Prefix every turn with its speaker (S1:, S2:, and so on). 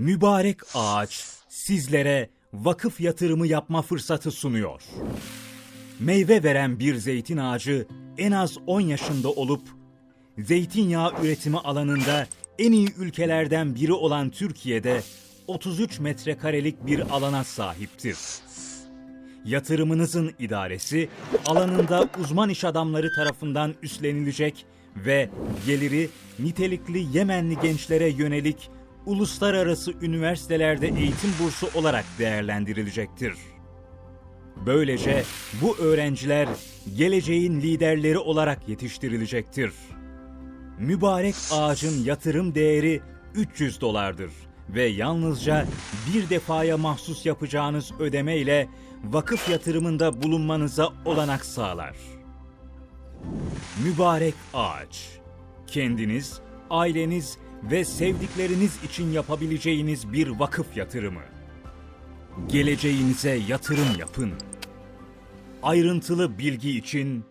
S1: Mübarek ağaç sizlere vakıf yatırımı yapma fırsatı sunuyor. Meyve veren bir zeytin ağacı en az 10 yaşında olup zeytinyağı üretimi alanında en iyi ülkelerden biri olan Türkiye'de 33 metrekarelik bir alana sahiptir. Yatırımınızın idaresi alanında uzman iş adamları tarafından üstlenilecek ve geliri nitelikli Yemenli gençlere yönelik uluslararası üniversitelerde eğitim bursu olarak değerlendirilecektir. Böylece bu öğrenciler geleceğin liderleri olarak yetiştirilecektir. Mübarek ağacın yatırım değeri 300 dolardır ve yalnızca bir defaya mahsus yapacağınız ödeme ile vakıf yatırımında bulunmanıza olanak sağlar. Mübarek ağaç. Kendiniz, aileniz ve sevdikleriniz için yapabileceğiniz bir vakıf yatırımı. Geleceğinize yatırım yapın. Ayrıntılı bilgi için